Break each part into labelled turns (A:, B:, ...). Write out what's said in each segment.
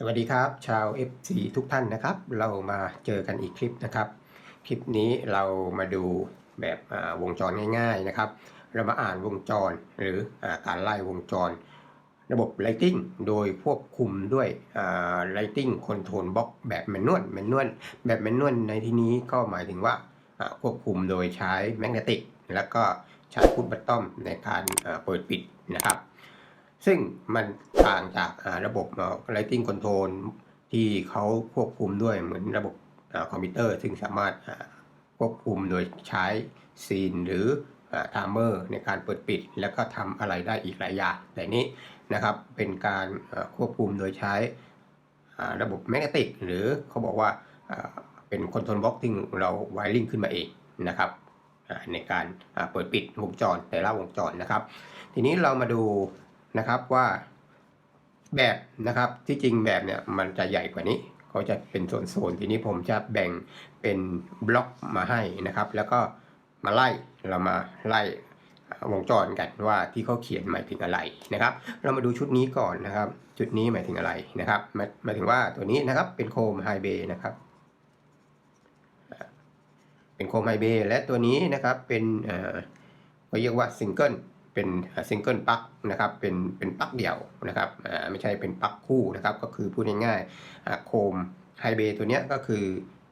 A: สวัสดีครับชาว FC ทุกท่านนะครับ เรามาเจอกันอีกคลิปนะครับ คลิปนี้เรามาดูแบบวงจรง่ายๆนะครับ เรามาอ่านวงจรหรืออการไล่วงจร ระบบ Lighting โดยควบคุมด้วย Lighting Control Box แบบแมนนวลแมนนวลแบบแมนนวลในที่นี้ก็หมายถึงว่าควบคุมโดยใช้แมกเนติก แล้วก็ใช้พุทบัตตอมในการเปิดปิดนะครับ ซึ่งมันต่างจากระบบ Lighting Control ที่เขาควบคุมด้วยเหมือนระบบอ่าคอมพิวเตอร์ ซึ่งสามารถควบคุมโดยใช้ซีนหรือไทมเมอร์ในการเปิดปิด แล้วก็ทำอะไรได้อีกหลายอย่างแต่นี้นะครับเป็นการควบคุมโดยใช้ระบบแมกเนติก หรือเขาบอกว่าเป็นคอนโทรลบล็อกที่เราไวริงขึ้นมาเองนะครับในการเปิดปิดวงจรแต่ละวงจรนะครับ ทีนี้เรามาดู นะครับว่าแบบนะครับที่จริงแบบเนี่ยมันจะใหญ่กว่านี้เขาจะเป็นโซนๆทีนี้ผมจะแบ่งเป็นบล็อกมาให้นะครับ แล้วก็มาไล่เรามาไล่วงจรกันว่าที่เขาเขียนหมายถึงอะไรนะครับ เรามาดูชุดนี้ก่อนนะครับ ชุดนี้หมายถึงอะไรนะครับหมายถึงว่าตัวนี้นะครับเป็นโคมไฮเบย์นะครับ เป็นโคมไฮเบย์และตัวนี้นะครับเป็นเอ่อเขาเรียกว่าซิงเกิล เป็นซิงเกิลปลั๊กนะครับเป็นเป็นปลั๊กเดี่ยวนะครับอ่าไม่ใช่เป็นปลั๊กคู่นะครับก็คือพูดง่ายๆอ่าโคมไฮเบย์ตัวเนี้ยก็คือ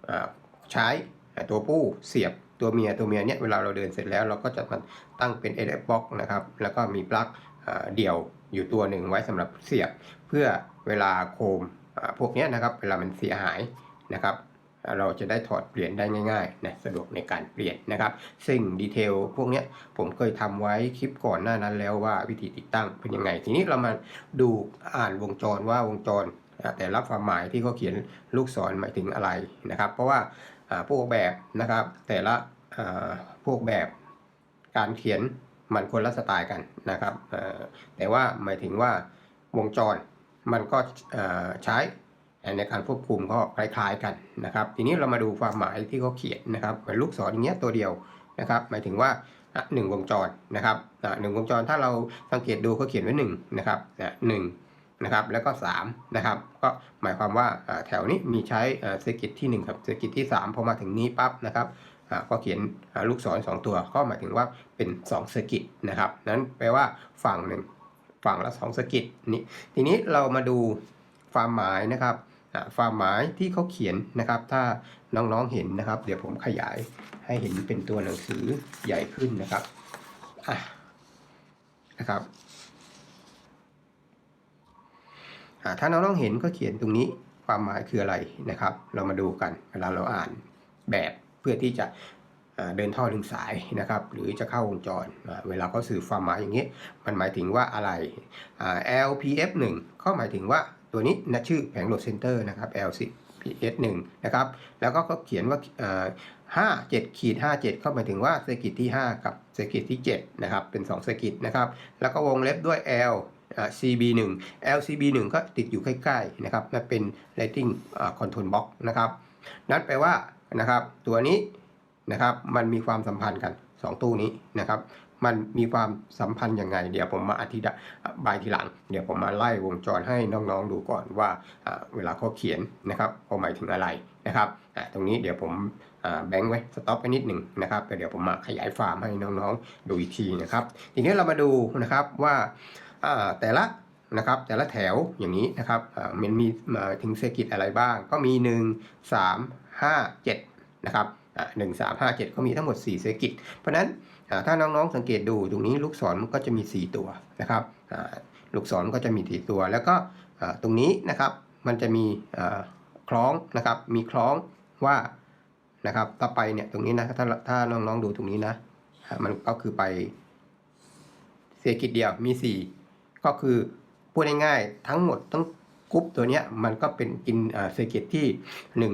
A: อ่าใช้ตัวผู้เสียบตัวเมียตัวเมียเนี้ยเวลาเราเดินเสร็จแล้วเราก็จะมาตั้งเป็น l f box นะครับแล้วก็มีปลั๊กอ่าเดี่ยวอยู่ตัวหนึ่งไว้สำหรับเสียบเพื่อเวลาโคมอ่าพวกเนี้ยนะครับเวลามันเสียหายนะครับ เราจะได้ถอดเปลี่ยนได้ง่ายๆนะสะดวกในการเปลี่ยนนะครับ ซึ่งดีเทลพวกนี้ผมเคยทำไว้คลิปก่อนหน้านั้นแล้วว่าวิธีติดตั้งเป็นยังไง ทีนี้เรามาดูอ่านวงจรว่าวงจร แต่ละความหมายที่เขาเขียนลูกศรหมายถึงอะไรนะครับ เพราะว่าพวกแบบนะครับแต่ละพวกแบบการเขียนมันคนละสไตล์กันนะครับแต่ว่าหมายถึงว่าวงจรมันก็ใช้ ในการควบคุมก็คล้ายๆกันนะครับ ทีนี้เรามาดูความหมายที่เขาเขียนนะครับเหมือนลูกศรอย่างเงี้ยตัวเดียวนะครับ หมายถึงว่าหนึ่งวงจรนะครับหนึ่งวงจรถ้าเราสังเกตดูเขาเขียนไว้หนึ่งนะครับหนึ่งนะครับแล้วก็สามนะครับก็หมายความว่าแถวนี้มีใช้เซอร์กิตที่หนึ่งกับเซอร์กิตที่สามพอมาถึงนี้ปั๊บนะครับก็เขียนลูกศรสองตัวก็หมายถึงว่าเป็นสองเซอร์กิตนะครับนั้นแปลว่าฝั่งหนึ่งฝั่งละสองเซอร์กิตนี่ทีนี้เรามาดูความหมายนะครับ ความหมายที่เขาเขียนนะครับ ถ้าน้องๆเห็นนะครับ เดี๋ยวผมขยายให้เห็นเป็นตัวหนังสือใหญ่ขึ้นนะครับอะนะครับถ้าน้องๆเห็นก็เขียนตรงนี้ความหมายคืออะไรนะครับ เรามาดูกันเวลาเราอ่านแบบเพื่อที่จะเดินท่อดึงสายนะครับ หรือจะเข้าวงจร เวลาเขาสื่อความหมายอย่างนี้ มันหมายถึงว่าอะไร LPF 1ก็หมายถึงว่า ตัวนี้นะชื่อแผงโหลดเซนเตอร์นะครับ L10 PS 1 นะครับแล้วก็เขาเขียนว่า5 7ขีด5 7 เข้าหมายถึงว่าเซกิตที่ 5 กับเซกิตที่ 7 นะครับ เป็น2เซอร์กิตนะครับ แล้วก็วงเล็บด้วย LCB1 LCB 1 ก็ติดอยู่ใกล้ๆนะครับนั่นเป็น Lighting Control Box นะครับ นั่นแปลว่านะครับตัวนี้นะครับมันมีความสัมพันธ์กัน 2 ตู้นี้นะครับมันมีความสัมพันธ์ยังไง เดี๋ยวผมมาอธิบายทีหลัง เดี๋ยวผมมาไล่วงจรให้น้องๆดูก่อนว่าเวลาเขาเขียนนะครับเขาหมายถึงอะไรนะครับตรงนี้เดี๋ยวผมแบงค์ไว้สต็อปไปนิดหนึ่งนะครับเดี๋ยวผมมาขยายฟาร์มให้น้องๆดูอีกทีนะครับทีนี้เรามาดูนะครับว่าแต่ละนะครับแต่ละแถวอย่างนี้นะครับมันมีมาถึงเซกิตอะไรบ้าง ก็มี 1 3 5 7นะครับหนึ่งสามห้าเจ็ดก็มีทั้งหมด 4เซอร์กิตเพราะฉะนั้น ถ้าน้องๆสังเกตดูตรงนี้ลูกศรมันก็จะมี 4 ตัวนะครับลูกศรก็จะมีสี่ตัว แล้วก็ตรงนี้นะครับมันจะมีคล้องนะครับ มีคล้องว่านะครับต่อไปเนี่ยตรงนี้นะถ้าถ้าน้องๆดูตรงนี้นะมันก็คือไปเศษกิจเดียวมี 4 ก็คือพูดง่ายๆทั้งหมดทั้งกรุ๊ปตัวเนี้ยมันก็เป็นกินเศษกิจที่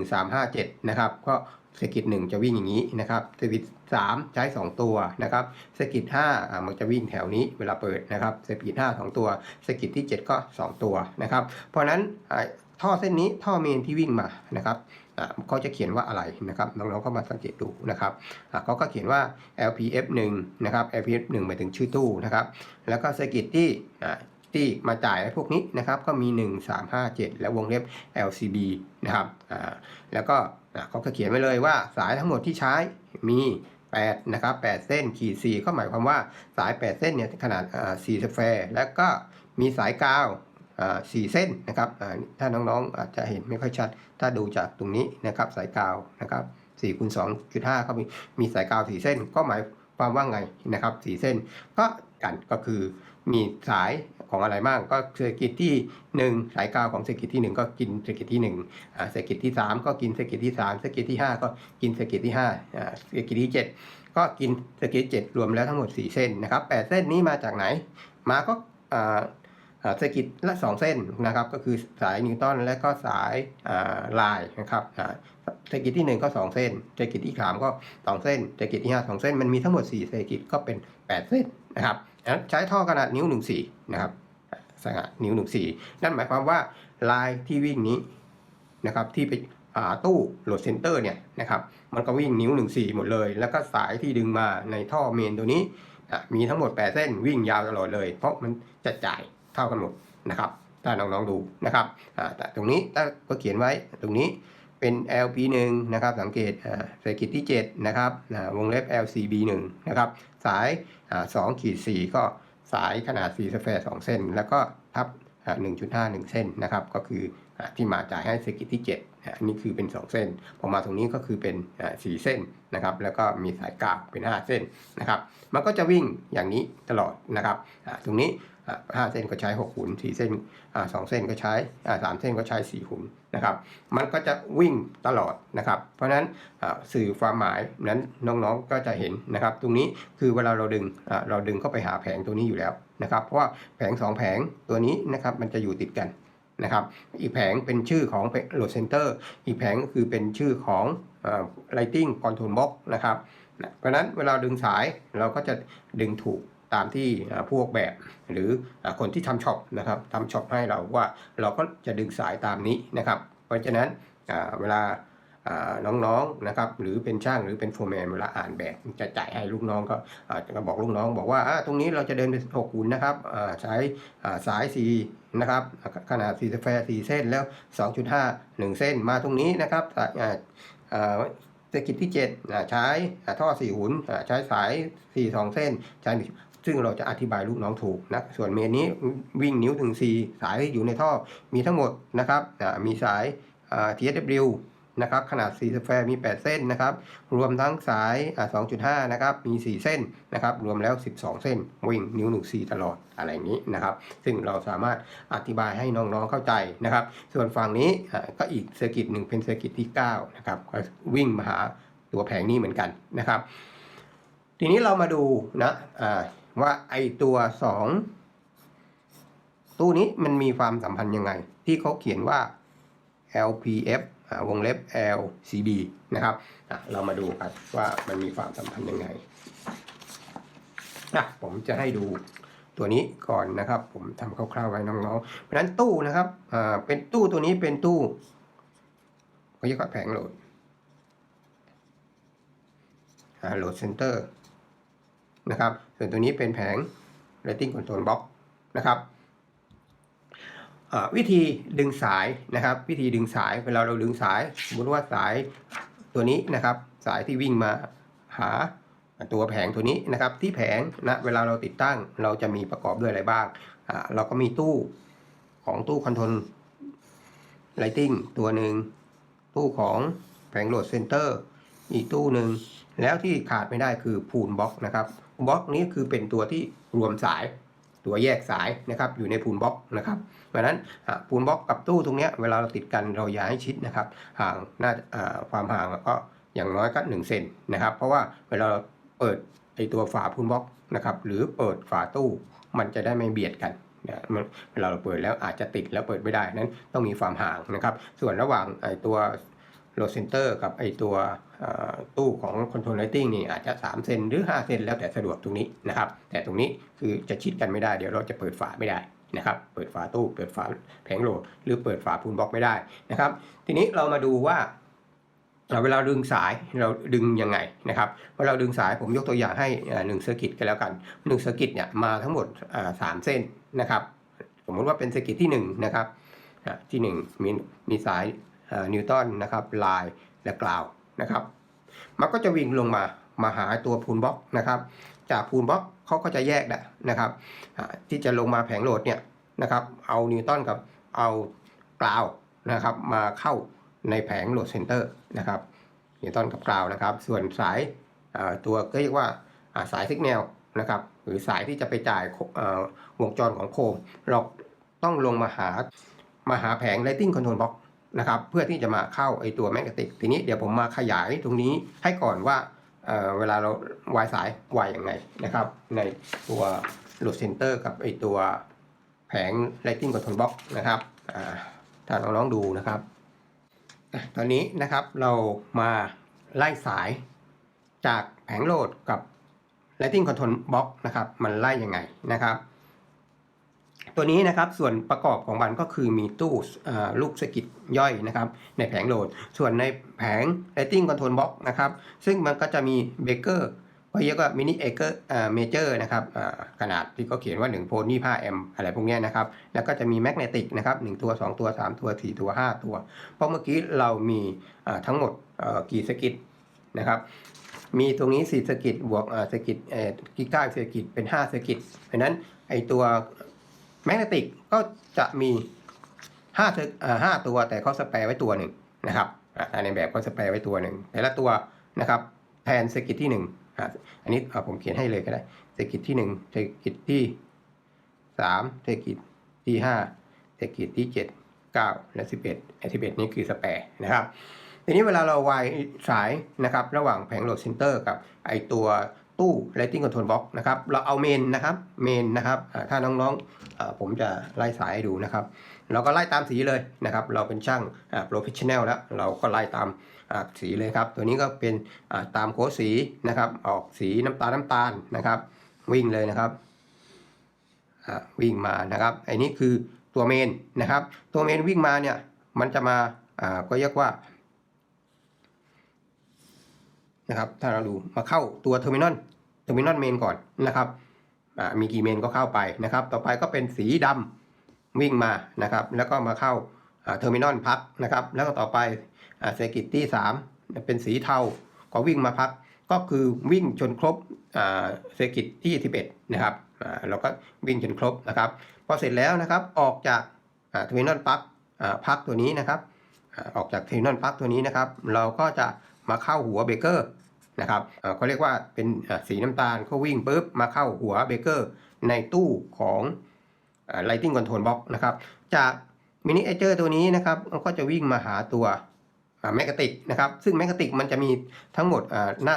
A: 1 3 5 7 นะครับก็ เศษกิจ1จะวิ่งอย่างนี้นะครับเศษกิจ3ใช้ 2 ตัวนะครับเศษกิจ5อ่ามันจะวิ่งแถวนี้เวลาเปิดนะครับเศษกิจ5 2ตัวเศษกิจที่ 7 ก็ 2 ตัวนะครับ เพราะนั้นท่อเส้นนี้ท่อเมนที่วิ่งมานะครับเขาจะเขียนว่าอะไรนะครับน้องๆก็มาสังเกตดูนะครับเขาก็เขียนว่า LPF 1นะครับ LPF 1หมายถึงชื่อตู้นะครับ แล้วก็สกิตที่ที่มาจ่ายให้พวกนี้นะครับก็มี 1 3 5 7 แล้ววงเล็บ LCB นะครับแล้วก็ อ่าเขาก็เขียนไว้เลยว่าสายทั้งหมดที่ใช้มี8นะครับ8เส้นขีด4ก็หมายความว่าสาย 8 เส้นเนี่ยขนาดอ่า4สแควร์แล้วก็มีสายกาวอ่า4เส้นนะครับอ่าถ้าน้องๆอาจจะเห็นไม่ค่อยชัด ถ้าดูจากตรงนี้นะครับสายกาวนะครับ4คูณ2.5เขามีมีสายกาว4เส้นก็หมายความว่าไงนะครับ4เส้นก็กันก็คือมีสาย ของอะไรบ้างก็เซอร์กิตที่ 1 สายกาวของเซอร์กิตที่ 1 ก็กินเซอร์กิตที่1อ่าเซอร์กิตที่ 3 ก็กินเซอร์กิตที่ 3เซอร์กิตที่ 5 ก็กินเซอร์กิตที่5อ่าเซอร์กิตที่ 7 ก็กินเซอร์กิตที่7รวมแล้วทั้งหมด 4 เส้นนะครับ8เส้นนี้มาจากไหน มาก็อ่าเซอร์กิตละ 2 เส้นนะครับก็คือสายนิวตันและก็สายอ่าลายนะครับอ่าเซอร์กิตที่ 1 ก็ 2 เส้นเซอร์กิตที่3ก็ 2 เส้นเซอร์กิตที่ 5 2 เส้น มันมีทั้งหมด 4เซอร์กิตก็เป็น 8 เส้นนะครับ งั้นใช้ท่อขนาดนิ้ว14นะครับขนาดนิ้ว14นั่นหมายความว่าลายที่วิ่งนี้นะครับที่ไปตู้โหลดเซนเตอร์เนี่ยนะครับมันก็วิ่งนิ้ว 14 หมดเลย แล้วก็สายที่ดึงมาในท่อเมนตัวนี้มีทั้งหมด 8 เส้นวิ่งยาวตลอดเลย เพราะมันจะจ่ายเท่ากันหมดนะครับถ้าน้องๆดูนะครับแต่ตรงนี้ถ้าก็เขียนไว้ตรงนี้ เป็น LP1 นะครับ สังเกตอ่าสายกิจที่ 7 นะครับวงเล็บ LCB1 นะครับ สายอ่า2ขีด4ก็สายขนาด4สแควร์2เส้น แล้วก็ทับอ่า1.5 1 เส้นนะครับ ก็คืออที่มาจ่ายให้สายกิจที่7อันนี้คือเป็น 2 เส้น พอมาตรงนี้ก็คือเป็นอ่า4เส้นนะครับ แล้วก็มีสายกาวเป็น 5 เส้นนะครับ มันก็จะวิ่งอย่างนี้ตลอดนะครับ ตรงนี้ ห้าเส้นก็ใช้6หุน4เส้นสองเส้นก็ใช้สามเส้นก็ใช้4หุนนะครับ มันก็จะวิ่งตลอดนะครับ เพราะฉะนั้นสื่อความหมายนั้นน้องๆก็จะเห็นนะครับ ตรงนี้คือเวลาเราดึงเราดึงเข้าไปหาแผงตัวนี้อยู่แล้วนะครับ เพราะว่าแผง 2 แผงตัวนี้นะครับมันจะอยู่ติดกันนะครับ อีกแผงเป็นชื่อของโหลดเซนเตอร์อีกแผงก็คือเป็นชื่อของอ่า lighting control box นะครับ เพราะนั้นเวลาดึงสายเราก็จะดึงถูก ตามที่อ่าพวกแบบหรือคนที่ทำช็อปนะครับทำช็อปให้เราว่าเราก็จะดึงสายตามนี้นะครับ เพราะฉะนั้นเวลาน้องๆนะครับหรือเป็นช่างหรือเป็นโฟร์แมนเวลาอ่านแบบจะจ่ายให้ลูกน้องก็จะบอกลูกน้อง บอกว่าตรงนี้เราจะเดินไปหกหุ่นนะครับใช้สายสีนะครับขนาด4สแควร์4เส้นแล้ว 2.5 1 เส้นมาตรงนี้นะครับสายเศรษฐกิจที่7ใช้อ่าท่อ4หุ่นใช้สาย 4 2 เส้นใช้ ซึ่งเราจะอธิบายลูกน้องถูกนะส่วนเมนนี้วิ่งนิ้วถึง 4 สายอยู่ในท่อมีทั้งหมดนะครับมีสายอ่า TSW นะครับขนาด4สแควร์มี 8 เส้นนะครับ รวมทั้งสายอ่า2.5 นะครับ มี 4 เส้นนะครับ รวมแล้ว 12 เส้น วิ่งนิ้ว1 4ตลอดอะไรอย่างนี้นะครับ ซึ่งเราสามารถอธิบายให้น้องๆเข้าใจนะครับ ส่วนฝั่งนี้ก็อีกเซอร์กิตหนึ่งเป็นเซอร์กิตที่ 9 นะครับก็วิ่งมาหาตัวแผงนี้เหมือนกันนะครับ ทีนี้เรามาดูนะอ่า ว่าไอตัวสองตู้นี้มันมีความสัมพันธ์ยังไง ที่เขาเขียนว่า LPF วงเล็บ LCB นะครับเรามาดูกันว่ามันมีความสัมพันธ์ยังไงอะผมจะให้ดูตัวนี้ก่อนนะครับ ผมทำคร่าวๆไว้น้องๆ เพราะฉะนั้นตู้นะครับอ่าเป็นตู้ตัวนี้เป็นตู้เขาเรียกว่าแผงโหลดอ่าโหลดเซนเตอร์ นะครับ ส่วนตัวนี้เป็นแผง Rating Control Box นะครับวิธีดึงสายนะครับ วิธีดึงสายเวลาเราดึงสายสมมติว่าสายตัวนี้นะครับ สายที่วิ่งมาหาตัวแผงตัวนี้นะครับ ที่แผงนะเวลาเราติดตั้งเราจะมีประกอบด้วยอะไรบ้างเราก็มีตู้ของตู้คอนโทรลไลติงตัวหนึ่งตู้ของแผงโหลดเซนเตอร์อีกตู้หนึ่งแล้วที่ขาดไม่ได้คือพูลบล็อกนะครับ บล็อกนี้คือเป็นตัวที่รวมสายตัวแยกสายนะครับอยู่ในพูลบล็อกนะครับเพราะฉะนั้นพูลบล็อกกับตู้ตรงนี้เวลาเราติดกันเราอย่าให้ชิดนะครับห่างน่าอ่าความห่างก็อย่างน้อยก็1เซนนะครับ เพราะว่าเวลาเราเปิดไอตัวฝาพูลบล็อกนะครับหรือเปิดฝาตู้มันจะได้ไม่เบียดกันนะมันเวลาเราเปิดแล้วอาจจะติดแล้วเปิดไม่ได้นั้นต้องมีความห่างนะครับ ส่วนระหว่างไอตัว โหลดเซนเตอร์กับไอตัวตู้ของ Control Lighting นี่อาจจะ 3 เซนหรือ 5 เซนแล้วแต่สะดวกตรงนี้นะครับ แต่ตรงนี้คือจะชิดกันไม่ได้เดี๋ยวเราจะเปิดฝาไม่ได้นะครับ เปิดฝาตู้ เปิดฝาแผงโหลด หรือเปิดฝาพูลบล็อกไม่ได้นะครับ ทีนี้เรามาดูว่าเอ่อเวลาดึงสายเราดึงยังไงนะครับเวลาดึงสายผมยกตัวอย่างให้หนึ่งเซอร์กิตกันแล้วกันหนึ่งเซอร์กิตเนี่ยมาทั้งหมดสามเส้นนะครับ สมมติว่าเป็นเซอร์กิตที่1นะครับอะที่1มีมีสาย นิวตันนะครับลายและกราวนะครับมันก็จะวิ่งลงมามาหาตัวพูลบล็อกนะครับ จากพูลบล็อกเขาก็จะแยกนะครับที่จะลงมาแผงโหลดเนี่ยนะครับเอานิวตันกับเอากราวนะครับมาเข้าในแผงโหลดเซนเตอร์นะครับนิวตันกับกราวนะครับ ส่วนสายตัวก็เรียกว่าสายสิกแนลนะครับหรือสายที่จะไปจ่ายวงจรของโคม เราต้องลงมาหามาหาแผง Lighting Control Box นะครับเพื่อที่จะมาเข้าไอตัวแมกเนติกทีนี้เดี๋ยวผมมาขยายตรงนี้ให้ก่อนว่าเเวลาเราวายสายวายยังไงนะครับ ในตัวโหลดเซนเตอร์กับไอตัวแผง Lighting Control Box นะครับอ่าถ้าน้องๆดูนะครับ ตอนนี้นะครับเรามาไล่สายจากแผงโหลดกับ Lighting Control Box นะครับ มันไล่ยังไงนะครับ ตัวนี้นะครับส่วนประกอบของมันก็คือมีตู้ลูกสกิต ย่อยนะครับในแผงโหลด ส่วนในแผง Lighting Control Box นะครับซึ่งมันก็จะมีเบเกอร์ก็เรียกว่ามินิเอเกอร์เมเจอร์นะครับขนาดที่เขาเขียนว่า 1 โพล25แอมป์อะไรพวกนี้นะครับ แล้วก็จะมีแมกเนติกนะครับ1ตัว 2 ตัว 3 ตัว 4 ตัว 5 ตัว เพราะเมื่อกี้เรามีทั้งหมดกี่สกิตนะครับมีตรงนี้4สกิตบวกสกิตเอ่อกิก้าสกิตเป็น 5 สกิตเพราะนั้นไอตัวแมกเนติกก็จะมี 5เซอร์อ่าห้าตัวแต่เขาสแปรไว้ตัวหนึ่งนะครับอ่าในแบบเขาสแปรไว้ตัวหนึ่งแต่ละตัวนะครับแทนสกิตที่1อ่าอันนี้ผมเขียนให้เลยก็ได้สกิตที่1สกิตที่3สกิตที่5สกิตที่7 9และ11ไอ้11นี่คือสแปรนะครับทีนี้เวลาเราวายสายนะครับระหว่างแผงโหลดเซนเตอร์กับไอตัว ตู้ Lighting Control Box นะครับ เราเอาเมนนะครับ เมนนะครับ ถ้าน้องๆ ผมจะไล่สายให้ดูนะครับ เราก็ไล่ตามสีเลยนะครับ เราเป็นช่างโปรเฟชชั่นแนลแล้ว เราก็ไล่ตามสีเลยครับ ตัวนี้ก็เป็นตามโค้ดสีนะครับ ออกสีน้ำตาลน้ำตาลนะครับ วิ่งเลยนะครับวิ่งมานะครับอ้นี่คือตัวเมนนะครับ ตัวเมนวิ่งมาเนี่ย มันจะมาอ่าก็เรียกว่า นะครับ ถ้าเราดูมาเข้าตัวเทอร์มินอลเทอร์มินอลเมนก่อนนะครับมีกี่เมนก็เข้าไปนะครับ ต่อไปก็เป็นสีดำวิ่งมานะครับ แล้วก็มาเข้าเทอร์มินอลพักนะครับ แล้วก็ต่อไปเซกิตที่3เป็นสีเทาก็วิ่งมาพัก ก็คือวิ่งจนครบเซกิตที่ 11 นะครับเราก็วิ่งจนครบนะครับพอเสร็จแล้วนะครับออกจากเทอร์มินอลพักพักตัวนี้นะครับอออกจากเทอร์มินอลพักตัวนี้นะครับ เราก็จะมาเข้าหัวเบเกอร์ นะครับเขาเรียกว่าเป็นสีน้ำตาลเขาวิ่งปุ๊บมาเข้าหัวเบเกอร์ในตู้ของ Lighting Control Box นะครับ จากมินิเอเจอร์ตัวนี้นะครับมันก็จะวิ่งมาหาตัวแมกติกนะครับ ซึ่งแมกติกมันจะมีทั้งหมดหน้า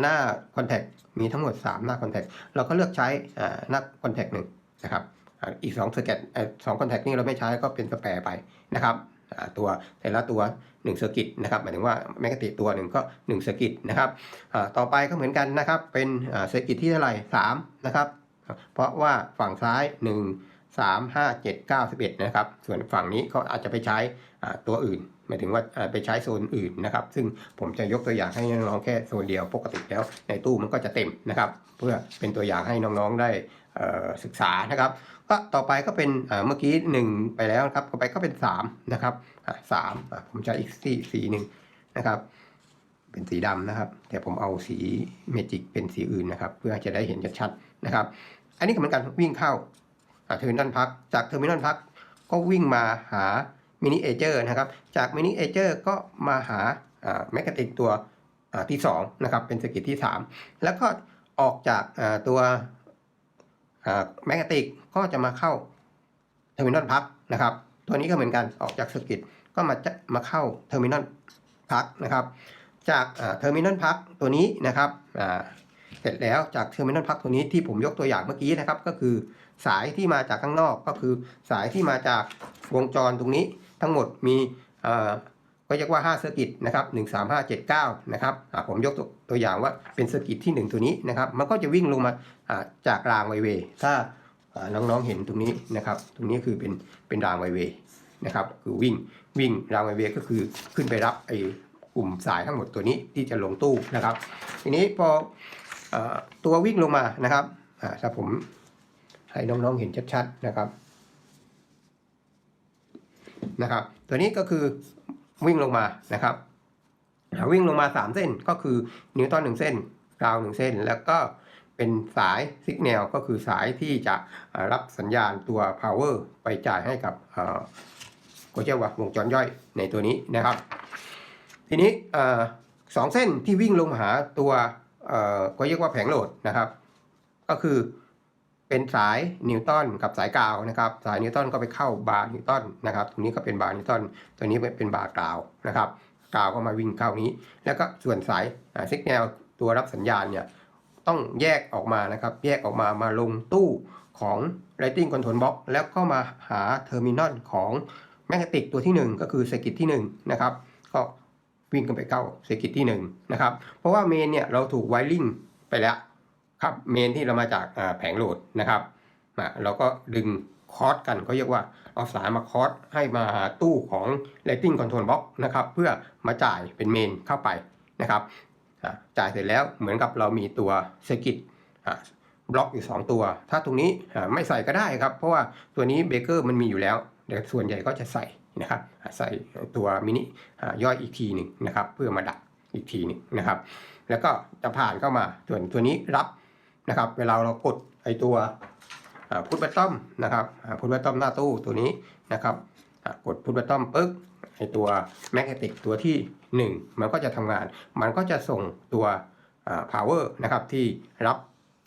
A: หน้าคอนแทคมีทั้งหมด 3 หน้าคอนแทคเราก็เลือกใช้หน้าคอนแทคหนึ่งนะครับอีก2สเก็ตสองคอนแทคนี่เราไม่ใช้ก็เป็นสแปรไปนะครับ ตัวแต่ละตัว1เซอร์กิตนะครับหมายถึงว่าแมกติตัวหนึ่งก็1เซอร์กิตนะครับต่อไปก็เหมือนกันนะครับเป็นเซอร์กิตที่เท่าไหร่3นะครับเพราะว่าฝั่งซ้าย 1 3 5 7 9 11นะครับส่วนฝั่งนี้เขาอาจจะไปใช้ตัวอื่นหมายถึงว่าไปใช้โซนอื่นนะครับ ซึ่งผมจะยกตัวอย่างให้น้องๆแค่โซนเดียวปกติแล้วในตู้มันก็จะเต็มนะครับ เพื่อเป็นตัวอย่างให้น้องๆได้ ศึกษานะครับ ก็ต่อไปก็เป็นเมื่อกี้ 1 ไปแล้วครับต่อไปก็เป็น 3 นะครับสามผมจะอีกสีสีหนึ่งนะครับ เป็นสีดำนะครับ แต่ผมเอาสีเมจิกเป็นสีอื่นนะครับ เพื่อจะได้เห็นชัดๆนะครับ อันนี้ก็เหมือนกันวิ่งเข้าเทอร์มินอลพักจากเทอร์มินอลพักก็วิ่งมาหามินิเอเจอร์นะครับ จากมินิเอเจอร์ก็มาหาแมกกาติกตัวที่2นะครับ เป็นสกิตที่ 3 แล้วก็ออกจากตัว แมกกาติกก็จะมาเข้าเทอร์มินอลพักนะครับ ตัวนี้ก็เหมือนกันออกจากสกิตก็มาจะมาเข้าเทอร์มินอลพักนะครับ จากเทอร์มินอลพักตัวนี้นะครับเสร็จแล้วจากเทอร์มินอลพักตัวนี้ที่ผมยกตัวอย่างเมื่อกี้นะครับ ก็คือสายที่มาจากข้างนอกก็คือสายที่มาจากวงจรตรงนี้ทั้งหมดมี เอ่อก็เรียกว่า5เซอร์กิตนะครับ1 3 5 7 9นะครับผมยกตัวตัวอย่างว่าเป็นเซอร์กิตที่ 1 ตัวนี้นะครับ มันก็จะวิ่งลงมาจากรางไวเวย์ถ้าน้องๆเห็นตรงนี้นะครับ ตรงนี้คือเป็นเป็นรางไวเวย์นะครับ คือวิ่งวิ่งรางไวเวย์ก็คือขึ้นไปรับไอ้กลุ่มสายทั้งหมดตัวนี้ที่จะลงตู้นะครับ ทีนี้พออตัววิ่งลงมานะครับถ้าผมให้น้องๆเห็นชัดๆนะครับนะครับ ตัวนี้ก็คือ วิ่งลงมานะครับวิ่งลงมา 3 เส้นก็คือนิวตันหนึ่งเส้นกราวหนึ่งเส้น แล้วก็เป็นสายสิกแนลก็คือสายที่จะรับสัญญาณตัว power ไปจ่ายให้กับก็เรียกว่าวงจรย่อยในตัวนี้นะครับ ทีนี้สองเส้นที่วิ่งลงมาหาตัวก็เรียกว่าแผงโหลดนะครับ ก็คือ เป็นสายนิวตันกับสายกาวนะครับ สายนิวตันก็ไปเข้าบาร์นิวตันนะครับตรงนี้ก็เป็นบาร์นิวตันตัวนี้เป็นบาร์กาวนะครับกาวก็มาวิ่งเข้านี้ แล้วก็ส่วนสายซิกแนลตัวรับสัญญาณเนี่ยต้องแยกออกมานะครับ แยกออกมามาลงตู้ของ Lighting Control Box แล้วก็มาหาเทอร์มินอลของแมกเนติกตัวที่ 1 ก็คือสกิตที่1นะครับก็วิ่งกันไปเข้าสกิตที่1นะครับเพราะว่าเมนเนี่ยเราถูกไวริงไปแล้ว ครับเมนที่เรามาจากแผงโหลดนะครับอะเราก็ดึงคอร์สกันเขาเรียกว่าเอาสายมาคอร์สให้มาหาตู้ของ Lighting Control Box นะครับเพื่อมาจ่ายเป็นเมนเข้าไปนะครับอะจ่ายเสร็จแล้วเหมือนกับเรามีตัวสกิตบล็อกอยู่2ตัว ถ้าตรงนี้อะไม่ใส่ก็ได้ครับ เพราะว่าตัวนี้เบเกอร์มันมีอยู่แล้วแต่ส่วนใหญ่ก็จะใส่นะครับใส่ตัวมินิอะย่อยอีกทีหนึ่งนะครับเพื่อมาดักอีกทีหนึ่งนะครับ แล้วก็จะผ่านเข้ามาส่วนตัวนี้รับ นะครับ เวลาเรากดไอตัวพุทบัตตอมนะครับพุทบัตตอมหน้าตู้ตัวนี้นะครับกดพุทบัตตอมปึ๊กไอตัวแมกเนติกตัวที่ 1 มันก็จะทำงาน มันก็จะส่งตัวอ่า power นะครับที่รับ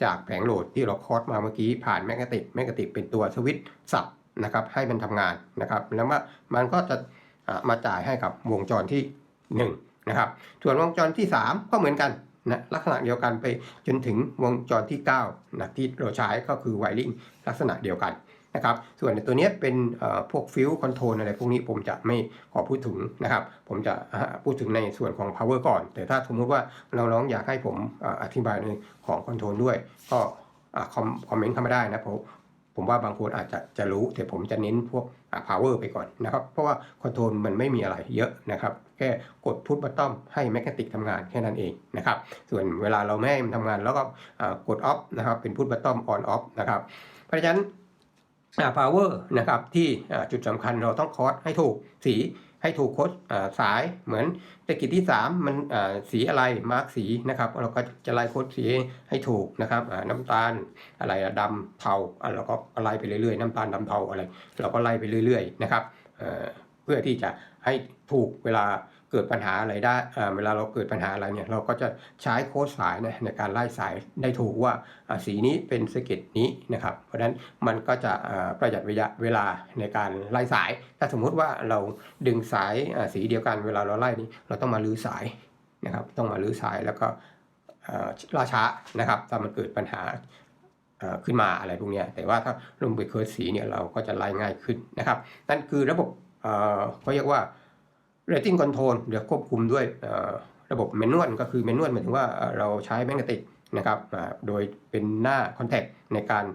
A: จากแผงโหลดที่เราคอร์สมาเมื่อกี้ผ่านแมกเนติกแมกเนติกเป็นตัวสวิตช์สับนะครับให้มันทำงานนะครับแล้วว่ามันก็จะมาจ่ายให้กับวงจรที่ 1 นะครับ ส่วนวงจรที่ 3 ก็เหมือนกัน นะลักษณะเดียวกันไปจนถึงวงจรที่9นะที่เราใช้ก็คือไวริงลักษณะเดียวกันนะครับส่วนในตัวนี้เป็นพวกฟิวคอนโทรลอะไรพวกนี้ผมจะไม่ขอพูดถึงนะครับ ผมจะพูดถึงในส่วนของ power ก่อน แต่ถ้าสมมติว่าน้องๆอยากให้ผมอธิบายในของคอนโทรลด้วย ก็คอมคอมเมนต์เข้ามาได้นะผม ผมว่าบางคนอาจจะจะรู้ แต่ผมจะเน้นพวก power ไปก่อนนะครับ เพราะว่าคอนโทรลมันไม่มีอะไรเยอะนะครับ แค่กดพุทบัตตอมให้แมกเนติกทำงานแค่นั้นเองนะครับ ส่วนเวลาเราไม่ให้มันทำงาน แล้วก็กดออฟนะครับเป็นพุทบัตตอมออนออฟนะครับ เพราะฉะนั้น power นะครับที่จุดสำคัญเราต้องคอร์สให้ถูกสี ให้ถูกโคดสายเหมือนตะกิจที่ 3 มันสีอะไรมาร์กสีนะครับ เราก็จะไล่โคดสีให้ถูกนะครับน้ำตาลอะไรอะดำเทาเราก็ไล่ไปเรื่อยๆน้ำตาลดำเทาอะไร เราก็ไล่ไปเรื่อยๆนะครับเพื่อที่จะให้ถูกเวลา เกิดปัญหาอะไรได้เวลาเราเกิดปัญหาอะไรเนี่ยเราก็จะใช้โค้ดสายนะในการไล่สายได้ถูกว่าสีนี้เป็นสเก็ตนี้นะครับ เพราะฉะนั้นมันก็จะประหยัดเวลาในการไล่สาย ถ้าสมมุติว่าเราดึงสายสีเดียวกันเวลาเราไล่นี้เราต้องมาลื้อสายนะครับ ต้องมาลื้อสายแล้วก็อ่าล่าช้านะครับ ถ้ามันเกิดปัญหาขึ้นมาอะไรพวกนี้แต่ว่าถ้าลงไปเคิร์สสีเนี่ยเราก็จะไล่ง่ายขึ้นนะครับ นั่นคือระบบเขาเรียกว่า rating control เดี๋ยวควบคุมด้วยระบบแมนนวลก็คือแมนนวลหมายถึงว่าเราใช้แมกเนติกนะครับโดยเป็นหน้าคอนแทคในการ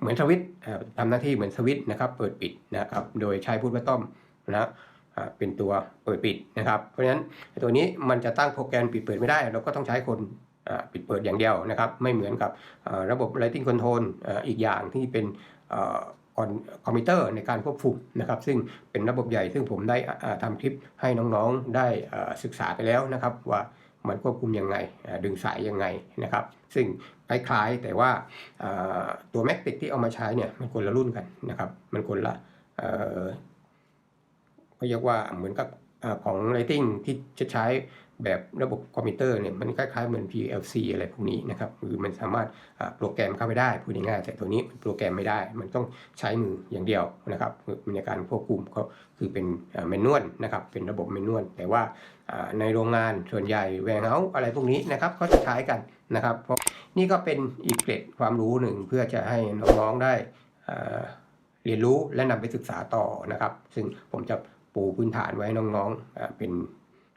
A: เหมือนสวิตทำหน้าที่เหมือนสวิตนะครับเปิดปิดนะครับโดยใช้พุทธวัตต้อมนะเป็นตัวเปิดปิดนะครับ เพราะฉะนั้นตัวนี้มันจะตั้งโปรแกรมปิดเปิดไม่ได้ เราก็ต้องใช้คนปิดเปิดอย่างเดียวนะครับ ไม่เหมือนกับระบบ Lighting Control อีกอย่างที่เป็น คอมพิวเตอร์ในการควบคุมนะครับ ซึ่งเป็นระบบใหญ่ซึ่งผมได้อ่าทำคลิปให้น้องๆได้ศึกษาไปแล้วนะครับว่ามันควบคุมยังไงดึงสายยังไงนะครับ ซึ่งคล้ายๆแต่ว่าตัวแมกติกที่เอามาใช้เนี่ยมันคนละรุ่นกันนะครับ มันคนละเอ่อเขาเรียกว่าเหมือนกับอของ Lighting ที่จะใช้ แบบระบบคอมพิวเตอร์เนี่ยมันคล้ายๆเหมือน PLC อะไรพวกนี้นะครับคือมันสามารถโปรแกรมเข้าไปได้พูดง่ายๆแต่ตัวนี้มันโปรแกรมไม่ได้ มันต้องใช้มืออย่างเดียวนะครับในการควบคุมก็คือเป็นแมนนวลนะครับเป็นระบบแมนนวลแต่ว่าในโรงงานส่วนใหญ่แวร์เฮาส์อะไรพวกนี้นะครับก็จะใช้กันนะครับ เพราะนี่ก็เป็นอีกเกร็ดความรู้หนึ่งเพื่อจะให้น้องๆได้เรียนรู้และนำไปศึกษาต่อนะครับ ซึ่งผมจะปูพื้นฐานไว้น้องๆเป็น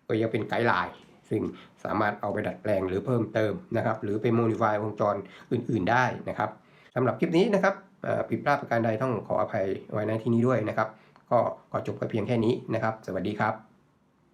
A: ก็ยังเป็นไกด์ไลน์ซึ่งสามารถเอาไปดัดแปลงหรือเพิ่มเติมนะครับ หรือไปโมดิฟายวงจรอื่น ๆ ได้นะครับสำหรับคลิปนี้นะครับผิดพลาดประการใดต้องขออภัยไว้ในที่นี้ด้วยนะครับ ก็ขอจบไปเพียงแค่นี้นะครับ สวัสดีครับ